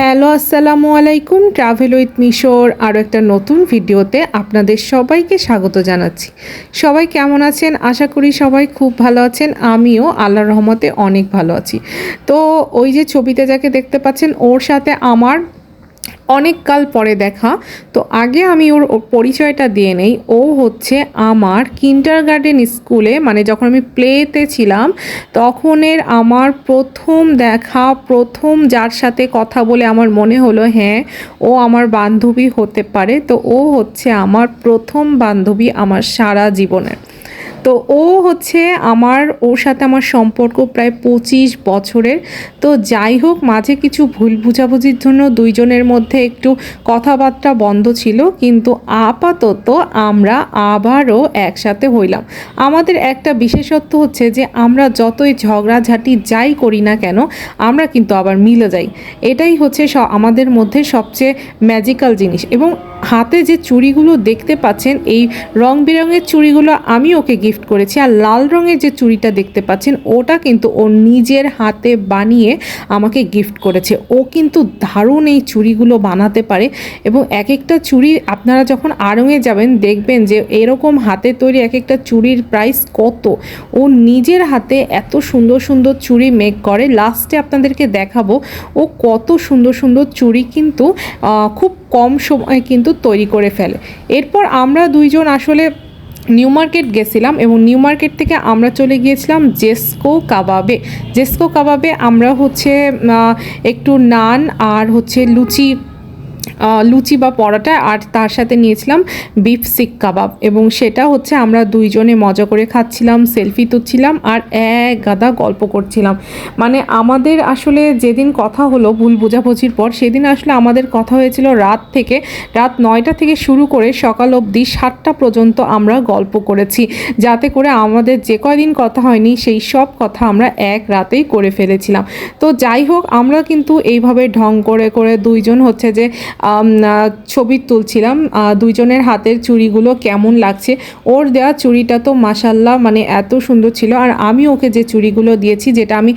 Hello, আসসালামু আলাইকুম travel with মিশোর আরও একটা নতুন ভিডিওতে আপনাদের সবাইকে স্বাগত জানাচ্ছি। সবাই কেমন আছেন? আশা করি সবাই খুব ভালো আছেন। আমিও আল্লাহ রহমতে অনেক ভালো আছি। তো ওই যে ছবিতে যাকে দেখতে পাচ্ছেন, ওর সাথে আমার অনেক কাল পরে দেখা। তো আগে আমি ওর পরিচয়টা দিয়ে নেই। ও হচ্ছে আমার কিন্টার গার্ডেন স্কুলে মানে যখন আমি প্লেতে ছিলাম, তখনের আমার প্রথম দেখা, প্রথম যার সাথে কথা বলে আমার মনে হলো হ্যাঁ ও আমার বান্ধবী হতে পারে। তো ও হচ্ছে আমার প্রথম বান্ধবী আমার সারা জীবনের। তো ও হচ্ছে আমার, ওর সাথে আমার সম্পর্ক প্রায় পঁচিশ বছরের। তো যাই হোক, মাঝে কিছু ভুল বুঝাবুঝির জন্য দুইজনের মধ্যে একটু কথাবার্তা বন্ধ ছিল, কিন্তু আপাতত আমরা আবারও একসাথে হইলাম। আমাদের একটা বিশেষত্ব হচ্ছে যে আমরা যতই ঝগড়াঝাটি যাই করি না কেন, আমরা কিন্তু আবার মিলে যাই। এটাই হচ্ছে আমাদের মধ্যে সবচেয়ে ম্যাজিক্যাল জিনিস এবং হাতে যে চুড়িগুলো দেখতে পাচ্ছেন, এই রং বেরঙের চুড়িগুলো আমি ওকে গিফট করেছি আর লাল রঙের যে চুড়িটা দেখতে পাচ্ছেন, ওটা কিন্তু ও নিজের হাতে বানিয়ে আমাকে গিফট করেছে। ও কিন্তু দারুণ এই চুড়িগুলো বানাতে পারে এবং এক একটা চুড়ি আপনারা যখন আড়ঙে যাবেন, দেখবেন যে এরকম হাতে তৈরি এক একটা চুড়ির প্রাইস কত। ও নিজের হাতে এত সুন্দর সুন্দর চুড়ি মেক করে। লাস্টে আপনাদেরকে দেখাবো, ও কত সুন্দর সুন্দর চুড়ি কিন্তু খুব কম সময়ে কিন্তু তৈরি করে ফেলে। এরপর আমরা দুইজন আসলে নিউ মার্কেট গেছিলাম এবং নিউ মার্কেট থেকে আমরা চলে গিয়েছিলাম জেসকো কাবাবে। জেসকো কাবাবে আমরা হচ্ছে একটু নান আর হচ্ছে লুচি লুচি বা পরোটা, আর তার সাথে নিয়েছিলাম বিফ সিক কাবাব। এবং সেটা হচ্ছে আমরা দুইজনে মজা করে খাচ্ছিলাম সেলফি তুলছিলাম, আর এক গাদা গল্প করছিলাম। মানে আমাদের আসলে যেদিন কথা হলো ভুল বোঝাবুঝির পর, সেদিন আসলে আমাদের কথা হয়েছিল রাত থেকে, রাত নয়টা থেকে শুরু করে সকাল অবধি সাতটা পর্যন্ত আমরা গল্প করেছি। যাতে করে আমাদের যে কয়দিন কথা হয়নি, সেই সব কথা আমরা এক রাতেই করে ফেলেছিলাম। তো যাই হোক, আমরা কিন্তু এইভাবে ঢং করে করে দুইজন হচ্ছে যে ছবি তুলছিলাম। দুইজনের হাতের চুড়িগুলো কেমন লাগছে? ওর দেওয়া চুড়িটা তো মাসাল্লাহ মানে এত সুন্দর ছিল। আর আমি ওকে যে চুড়িগুলো দিয়েছি, যেটা আমি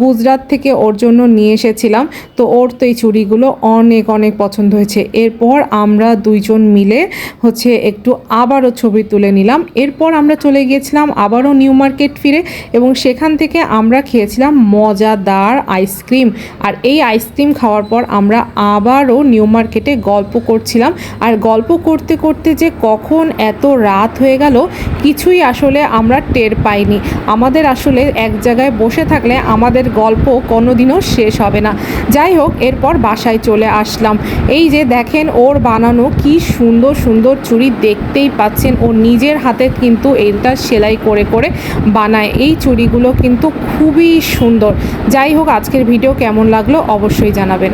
গুজরাট থেকে ওর জন্য নিয়ে এসেছিলাম, তো ওর তো এই চুড়িগুলো অনেক অনেক পছন্দ হয়েছে। এরপর আমরা দুইজন মিলে হচ্ছে একটু আবারও ছবি তুলে নিলাম। এরপর আমরা চলে গিয়েছিলাম আবারও নিউ মার্কেট ফিরে এবং সেখান থেকে আমরা খেয়েছিলাম মজাদার আইসক্রিম। আর এই আইসক্রিম খাওয়ার পর আমরা আবারও নিউ মার্কেটে গল্প করছিলাম। আর গল্প করতে করতে যে কখন এত রাত হয়ে গেল, কিছুই আসলে আমরা টের পাইনি। আমাদের আসলে এক জায়গায় বসে থাকলে আমাদের গল্প কোনোদিনও শেষ হবে না। যাই হোক, এরপর বাসায় চলে আসলাম। এই যে দেখেন, ওর বানানো কি সুন্দর সুন্দর চুড়ি দেখতেই পাচ্ছেন। ও নিজের হাতে কিন্তু এইটা সেলাই করে করে বানায়। এই চুড়িগুলো কিন্তু খুবই সুন্দর। যাই হোক, আজকের ভিডিও কেমন লাগল অবশ্যই জানাবেন।